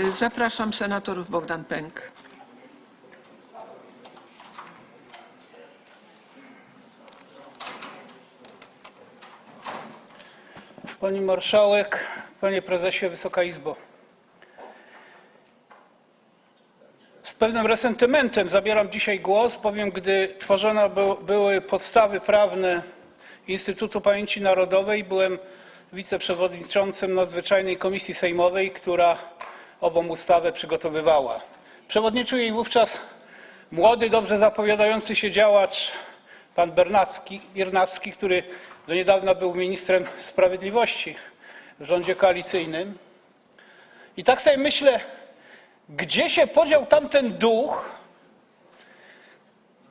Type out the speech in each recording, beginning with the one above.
Zapraszam senatorów Bogdan Pęk. Pani Marszałek, Panie Prezesie, Wysoka Izbo. Z pewnym resentymentem zabieram dzisiaj głos, bowiem gdy tworzone był- były podstawy prawne Instytutu Pamięci Narodowej, byłem wiceprzewodniczącym nadzwyczajnej komisji sejmowej, która ową ustawę przygotowywała. Przewodniczył jej wówczas młody, dobrze zapowiadający się działacz, pan Bernacki, Biernacki, który do niedawna był ministrem sprawiedliwości w rządzie koalicyjnym. I tak sobie myślę, gdzie się podział tamten duch,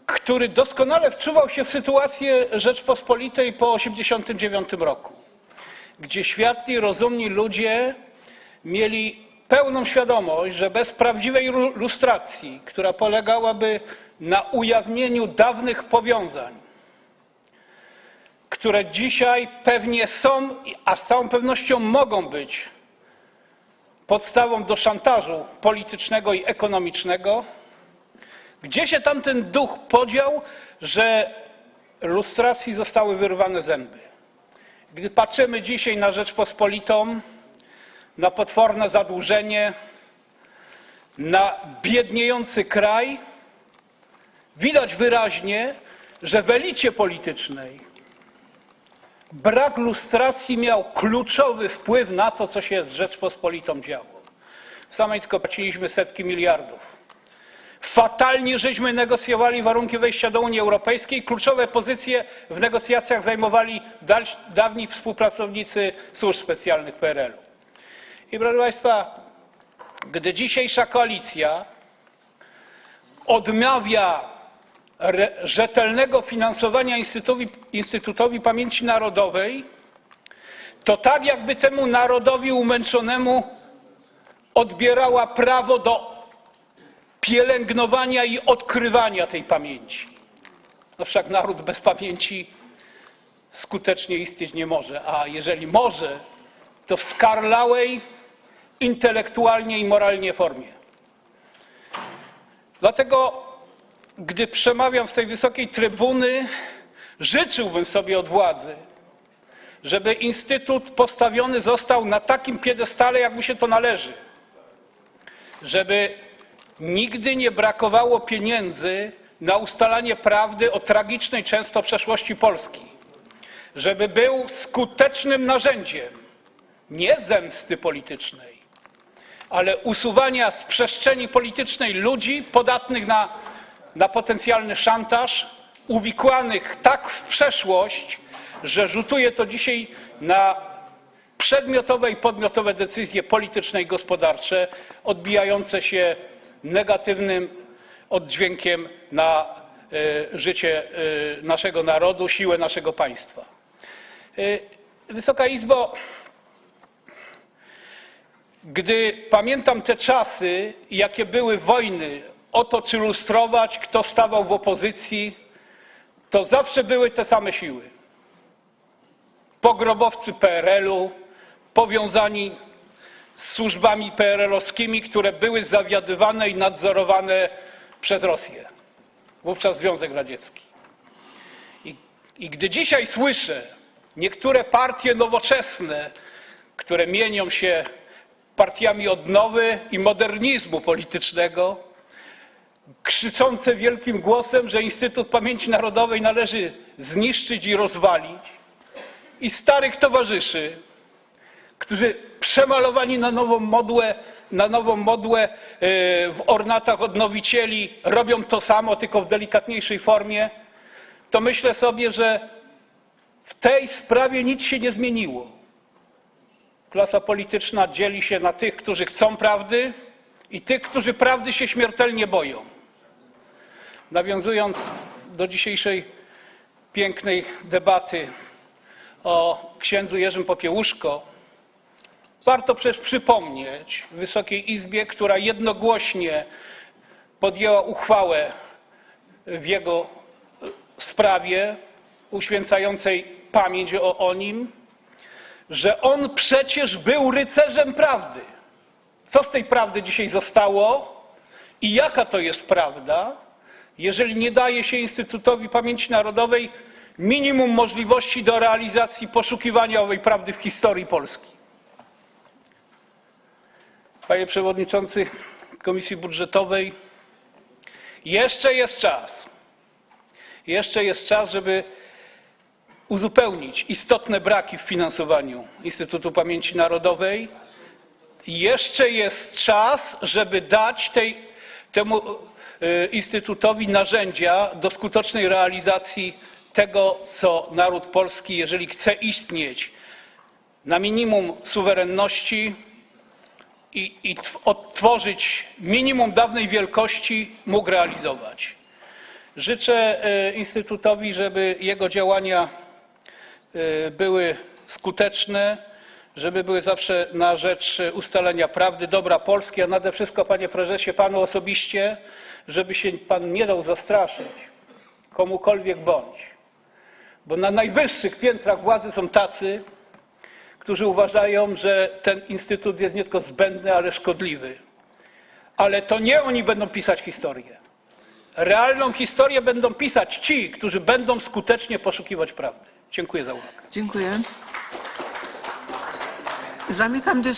który doskonale wczuwał się w sytuację Rzeczpospolitej po 1989 roku, gdzie światli, rozumni ludzie mieli pełną świadomość, że bez prawdziwej lustracji, która polegałaby na ujawnieniu dawnych powiązań, które dzisiaj pewnie są, a z całą pewnością mogą być podstawą do szantażu politycznego i ekonomicznego, gdzie się tamten duch podział, że lustracji zostały wyrwane zęby. Gdy patrzymy dzisiaj na Rzeczpospolitą, na potworne zadłużenie, na biedniejący kraj, widać wyraźnie, że w elicie politycznej brak lustracji miał kluczowy wpływ na to, co się z Rzeczpospolitą działo. Sami tylko płaciliśmy setki miliardów. Fatalnie żeśmy negocjowali warunki wejścia do Unii Europejskiej. Kluczowe pozycje w negocjacjach zajmowali dawni współpracownicy służb specjalnych PRL-u. I proszę Państwa, gdy dzisiejsza koalicja odmawia rzetelnego finansowania Instytutowi, Instytutowi Pamięci Narodowej, to tak jakby temu narodowi umęczonemu odbierała prawo do pielęgnowania i odkrywania tej pamięci. No wszak naród bez pamięci skutecznie istnieć nie może, a jeżeli może, to w skarlałej intelektualnie i moralnie formie. Dlatego, gdy przemawiam z tej wysokiej trybuny, życzyłbym sobie od władzy, żeby Instytut postawiony został na takim piedestale, jak mu się to należy. Żeby nigdy nie brakowało pieniędzy na ustalanie prawdy o tragicznej często przeszłości Polski. Żeby był skutecznym narzędziem nie zemsty politycznej, ale usuwania z przestrzeni politycznej ludzi podatnych na, na potencjalny szantaż, uwikłanych tak w przeszłość, że rzutuje to dzisiaj na przedmiotowe i podmiotowe decyzje polityczne i gospodarcze, odbijające się negatywnym oddźwiękiem na e, życie e, naszego narodu, siłę naszego państwa. E, Wysoka Izbo, gdy pamiętam te czasy, jakie były wojny o to, czy lustrować, kto stawał w opozycji, to zawsze były te same siły. Pogrobowcy PRL-u, powiązani z służbami PRL-owskimi, które były zawiadywane i nadzorowane przez Rosję, wówczas Związek Radziecki. I, I gdy dzisiaj słyszę niektóre partie nowoczesne, które mienią się partiami odnowy i modernizmu politycznego, krzyczące wielkim głosem, że Instytut Pamięci Narodowej należy zniszczyć i rozwalić, i starych towarzyszy, którzy przemalowani na nową modłę, na nową modłę e, w ornatach odnowicieli robią to samo, tylko w delikatniejszej formie, to myślę sobie, że w tej sprawie nic się nie zmieniło. Klasa polityczna dzieli się na tych, którzy chcą prawdy i tych, którzy prawdy się śmiertelnie boją. Nawiązując do dzisiejszej pięknej debaty o księdzu Jerzym Popiełuszko, warto przecież przypomnieć Wysokiej Izbie, która jednogłośnie podjęła uchwałę w jego sprawie uświęcającej pamięć o, o nim, że on przecież był rycerzem prawdy. co z tej prawdy dzisiaj zostało i jaka to jest prawda, jeżeli nie daje się Instytutowi Pamięci Narodowej minimum możliwości do realizacji poszukiwania owej prawdy w historii Polski. Panie Przewodniczący Komisji Budżetowej, jeszcze jest czas. Jeszcze jest czas, żeby uzupełnić istotne braki w finansowaniu Instytutu Pamięci Narodowej. Jeszcze jest czas, żeby dać tej, temu y, Instytutowi narzędzia do skutecznej realizacji tego, co naród polski, jeżeli chce istnieć na minimum suwerenności i, i tw- odtworzyć minimum dawnej wielkości, mógł realizować. Życzę y, Instytutowi, żeby jego działania były skuteczne, żeby były zawsze na rzecz ustalenia prawdy, dobra Polski, a nade wszystko, panie prezesie, panu osobiście, żeby się pan nie dał zastraszyć komukolwiek bądź. Bo na najwyższych piętrach władzy są tacy, którzy uważają, że ten instytut jest nie tylko zbędny, ale szkodliwy. Ale to nie oni będą pisać historię. Realną historię będą pisać ci, którzy będą skutecznie poszukiwać prawdy. Dziękuję za uwagę. Dziękuję. Zamykam dyskusję.